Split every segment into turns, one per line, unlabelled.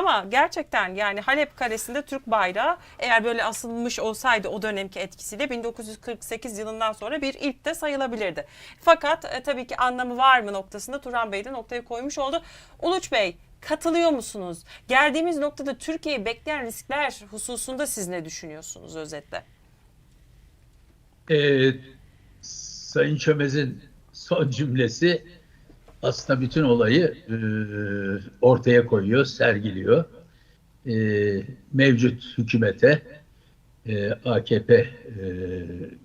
Ama gerçekten yani Halep Kalesi'nde Türk bayrağı eğer böyle asılmış olsaydı o dönemki etkisiyle 1948 yılından sonra bir ilk de sayılabilirdi. Fakat e, tabii ki anlamı var mı noktasında Turan Bey de noktayı koymuş oldu. Uluç Bey katılıyor musunuz? Geldiğimiz noktada Türkiye'yi bekleyen riskler hususunda siz ne düşünüyorsunuz özetle?
Ee, Sayın Çömez'in son cümlesi aslında bütün olayı e, ortaya koyuyor, sergiliyor. E, mevcut hükümete, e, AKP, e,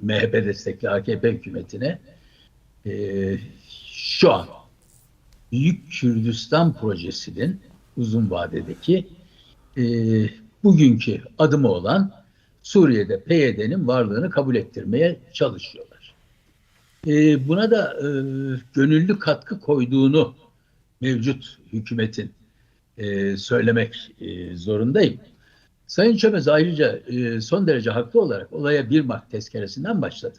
MHP destekli AKP hükümetine e, şu an Büyük Kürdistan projesinin uzun vadedeki e, bugünkü adımı olan Suriye'de PYD'nin varlığını kabul ettirmeye çalışıyorlar. E, buna da e, gönüllü katkı koyduğunu mevcut hükümetin e, söylemek e, zorundayım. Sayın Çömez ayrıca e, son derece haklı olarak olaya 1 Mart tezkeresinden başladı.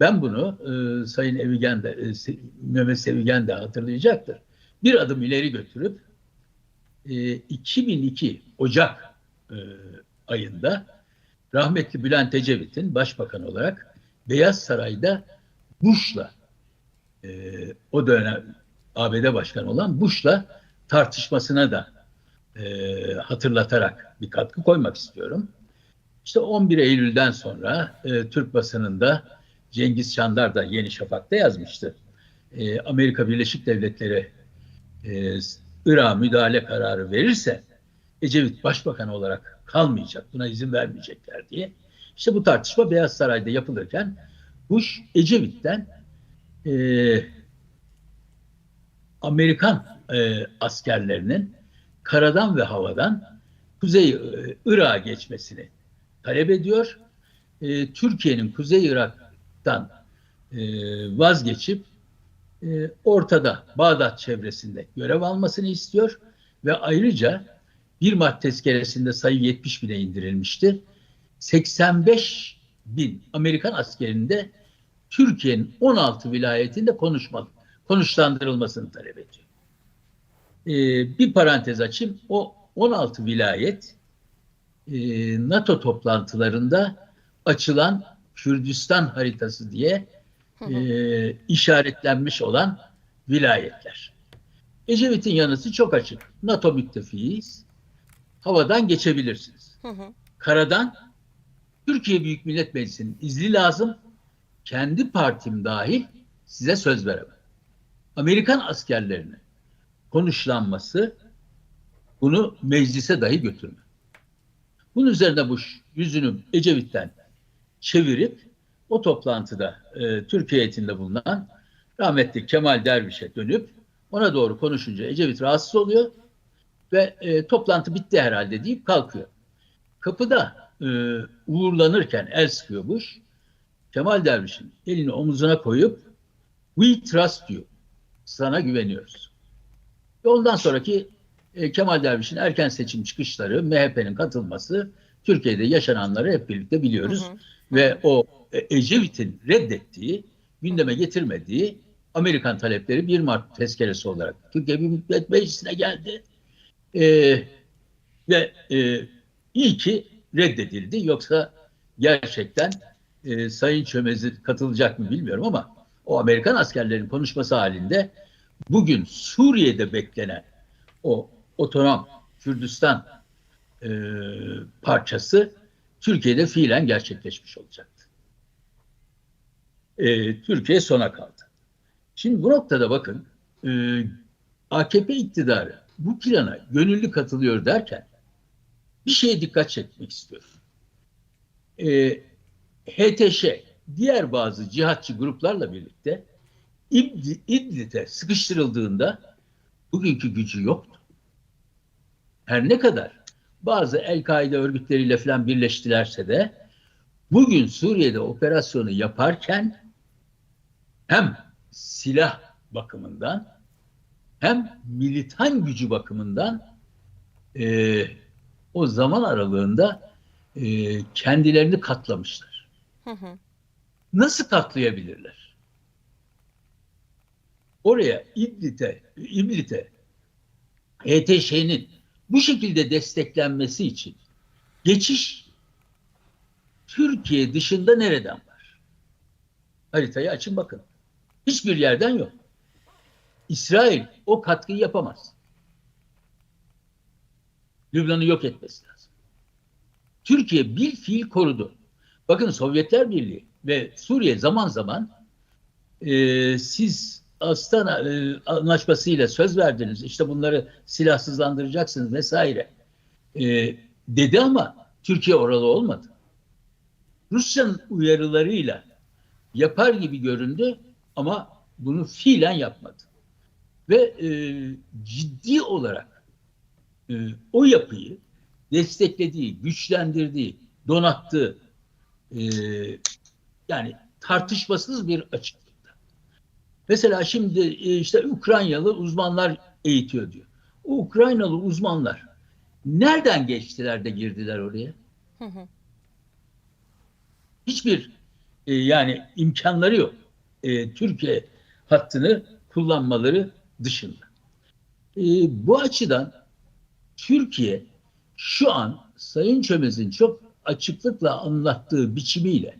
Ben bunu e, Sayın Evigen de, e, Mehmet Sevigen de hatırlayacaktır. Bir adım ileri götürüp e, 2002 Ocak e, ayında rahmetli Bülent Ecevit'in başbakan olarak Beyaz Saray'da Bush'la e, o dönem ABD başkanı olan Bush'la tartışmasına da e, hatırlatarak bir katkı koymak istiyorum. İşte 11 Eylül'den sonra e, Türk basınında Cengiz Çandar da Yeni Şafak'ta yazmıştı. E, Amerika Birleşik Devletleri e, Irak'a müdahale kararı verirse Ecevit başbakan olarak kalmayacak, buna izin vermeyecekler diye. İşte bu tartışma Beyaz Saray'da yapılırken Bush Ecevit'ten e, Amerikan e, askerlerinin karadan ve havadan Kuzey e, Irak'a geçmesini talep ediyor. E, Türkiye'nin Kuzey Irak'tan e, vazgeçip e, ortada Bağdat çevresinde görev almasını istiyor ve ayrıca 1 Mart tezkeresinde sayı 70 bine indirilmişti. 85 bin Amerikan askerinde Türkiye'nin 16 vilayetinde konuşmalı, konuşlandırılmasını talep ediyor. Ee, bir parantez açayım. O 16 vilayet e, NATO toplantılarında açılan Kürdistan haritası diye e, işaretlenmiş olan vilayetler. Ecevit'in yanıtı çok açık. NATO müttefiyiz. Havadan geçebilirsiniz.
Hı hı.
Karadan Türkiye Büyük Millet Meclisi'nin izni lazım. Kendi partim dahil size söz veremem. Amerikan askerlerine konuşlanması bunu meclise dahi götürme. Bunun üzerine Bush yüzünü Ecevit'ten çevirip o toplantıda e, Türkiye heyetinde bulunan rahmetli Kemal Derviş'e dönüp ona doğru konuşunca Ecevit rahatsız oluyor ve e, toplantı bitti herhalde deyip kalkıyor. Kapıda e, uğurlanırken el sıkıyor Bush. Kemal Derviş'in elini omuzuna koyup we trust you. Sana güveniyoruz. Ve ondan sonraki e, Kemal Derviş'in erken seçim çıkışları, MHP'nin katılması, Türkiye'de yaşananları hep birlikte biliyoruz.
Hı hı.
Ve o e, Ecevit'in reddettiği, gündeme getirmediği Amerikan talepleri 1 Mart tezkeresi olarak Türkiye Büyük Millet Meclisi'ne geldi. E, ve e, iyi ki reddedildi. Yoksa gerçekten e, Sayın Çömez'i katılacak mı bilmiyorum ama o Amerikan askerlerinin konuşması halinde bugün Suriye'de beklenen o otonom Kürdistan e, parçası Türkiye'de fiilen gerçekleşmiş olacaktı. E, Türkiye sona kaldı. Şimdi bu noktada bakın e, AKP iktidarı bu plana gönüllü katılıyor derken bir şeye dikkat çekmek istiyorum. E, HTŞ diğer bazı cihatçı gruplarla birlikte İdli- İdlib'e sıkıştırıldığında bugünkü gücü yoktu. Her ne kadar bazı El-Kaide örgütleriyle falan birleştilerse de bugün Suriye'de operasyonu yaparken hem silah bakımından hem militan gücü bakımından e, o zaman aralığında e, kendilerini katlamışlar.
Hı.
Nasıl katlayabilirler? Oraya İdlib'e, İdlib'e HTŞ'nin bu şekilde desteklenmesi için geçiş Türkiye dışında nereden var? Haritayı açın bakın. Hiçbir yerden yok. İsrail o katkıyı yapamaz. Lübnan'ı yok etmesi lazım. Türkiye bir fiil korudu. Bakın Sovyetler Birliği ve Suriye zaman zaman e, siz Astana e, anlaşmasıyla söz verdiniz. İşte bunları silahsızlandıracaksınız vesaire. E, dedi ama Türkiye oralı olmadı. Rusya'nın uyarılarıyla yapar gibi göründü ama bunu fiilen yapmadı. Ve e, ciddi olarak e, o yapıyı desteklediği, güçlendirdiği, donattığı e, yani tartışmasız bir açıklıkta. Mesela şimdi e, işte Ukraynalı uzmanlar eğitiyor diyor. O Ukraynalı uzmanlar nereden geçtiler de girdiler oraya?
Hı hı.
hiçbir e, yani imkanları yok. E, Türkiye hattını kullanmaları dışında. E, bu açıdan Türkiye şu an Sayın Çömez'in çok açıklıkla anlattığı biçimiyle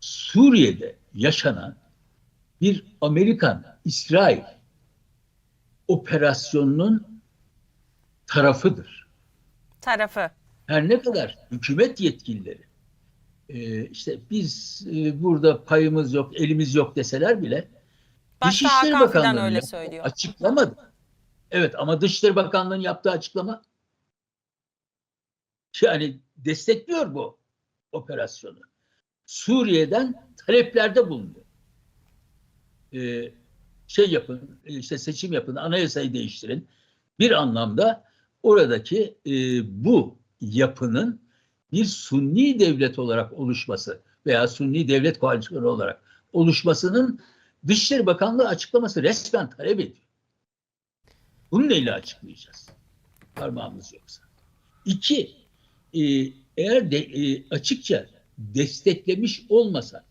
Suriye'de yaşanan bir Amerikan-İsrail operasyonunun tarafıdır
Tarafı.
her ne kadar hükümet yetkilileri e, işte biz e, burada payımız yok, elimiz yok deseler bile
Başta
Dışişleri
Hakan
Bakanlığı'nın
öyle
yaptığı
söylüyor.
Açıklamadı. Evet ama Dışişleri Bakanlığı'nın yaptığı açıklama yani destekliyor bu operasyonu. Suriye'den taleplerde bulunuyor. Ee, şey yapın, işte seçim yapın, anayasayı değiştirin. Bir anlamda oradaki e, bu yapının bir Sunni devlet olarak oluşması veya Sunni devlet koalisyonu olarak oluşmasının Dışişleri Bakanlığı açıklaması resmen talep ediyor. Bunu neyle açıklayacağız? Parmağımız yoksa. İki, e, eğer de e, açıkça desteklemiş olmasa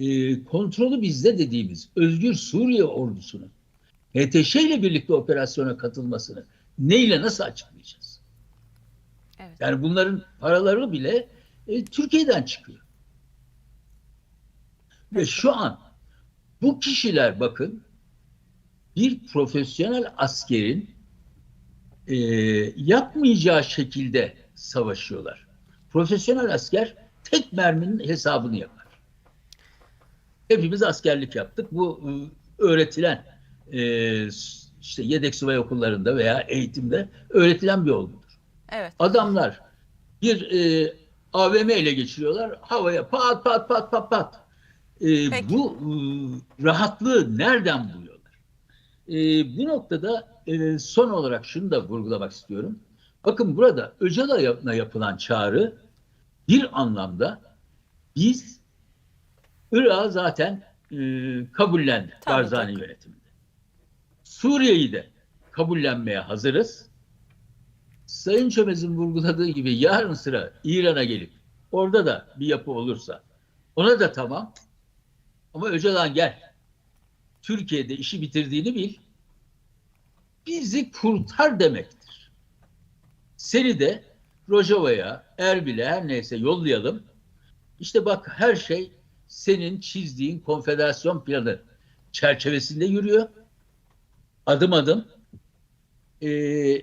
e, kontrolü bizde dediğimiz Özgür Suriye ordusunun HTŞ ile birlikte operasyona katılmasını neyle nasıl açıklayacağız?
Evet.
Yani bunların paraları bile e, Türkiye'den çıkıyor. Ve şu an bu kişiler bakın bir profesyonel askerin e, yapmayacağı şekilde savaşıyorlar. Profesyonel asker tek merminin hesabını yapar. Hepimiz askerlik yaptık. Bu e, öğretilen e, işte yedek subay okullarında veya eğitimde öğretilen bir olgudur.
Evet.
Adamlar bir e, AVM ile geçiriyorlar. Havaya pat pat pat pat pat. E,
Peki.
bu e, rahatlığı nereden buluyorlar? E, bu noktada e, son olarak şunu da vurgulamak istiyorum. Bakın burada Öcalan'a yapılan çağrı bir anlamda biz Irak'ı zaten e, kabullendik
Tabii,
Barzani
tabii.
yönetiminde. Suriye'yi de kabullenmeye hazırız. Sayın Çömez'in vurguladığı gibi yarın sıra İran'a gelip orada da bir yapı olursa ona da tamam. Ama Öcalan gel. Türkiye'de işi bitirdiğini bil. Bizi kurtar demektir. Seni de Rojava'ya, Erbil'e her neyse yollayalım. İşte bak her şey senin çizdiğin konfederasyon planı çerçevesinde yürüyor. Adım adım. Ee,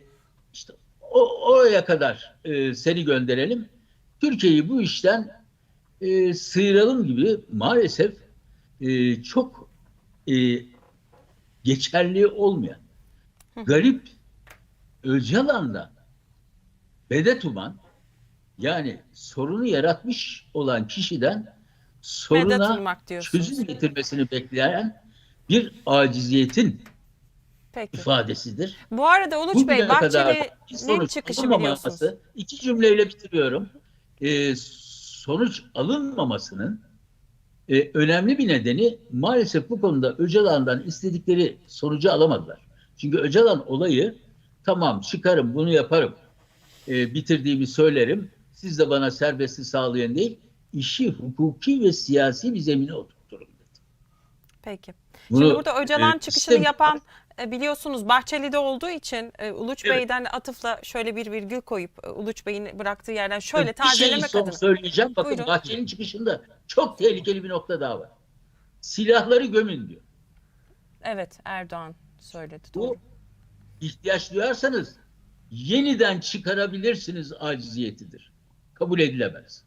işte o, oraya kadar e, seni gönderelim. Türkiye'yi bu işten e, sıyıralım gibi maalesef e, çok e, geçerli olmayan garip Öcalan'da Bedet Uman yani sorunu yaratmış olan kişiden soruna çözüm getirmesini bekleyen bir aciziyetin
Peki.
ifadesidir.
Bu arada Uluç
Bugüne
Bey Bahçeli'nin çıkışı biliyorsunuz.
iki cümleyle bitiriyorum. Ee, sonuç alınmamasının e, önemli bir nedeni maalesef bu konuda Öcalan'dan istedikleri sonucu alamadılar. Çünkü Öcalan olayı tamam çıkarım bunu yaparım e, bitirdiğimi söylerim siz de bana serbestlik sağlayın değil işi hukuki ve siyasi bir zemine oturtturun dedi.
Peki.
Bunu,
Şimdi burada Öcalan
e,
çıkışını
istemiyorlar.
yapan e, biliyorsunuz Bahçeli'de olduğu için e, Uluç
Evet.
Bey'den atıfla şöyle bir virgül koyup e, Uluç Bey'in bıraktığı yerden şöyle
bir şey son
adına.
söyleyeceğim. Bakın
Buyurun.
Bahçeli'nin çıkışında çok tehlikeli bir nokta daha var. Silahları gömün diyor.
Evet Erdoğan söyledi. Doğru.
Bu ihtiyaç duyarsanız yeniden çıkarabilirsiniz aciziyetidir. Kabul edilemez.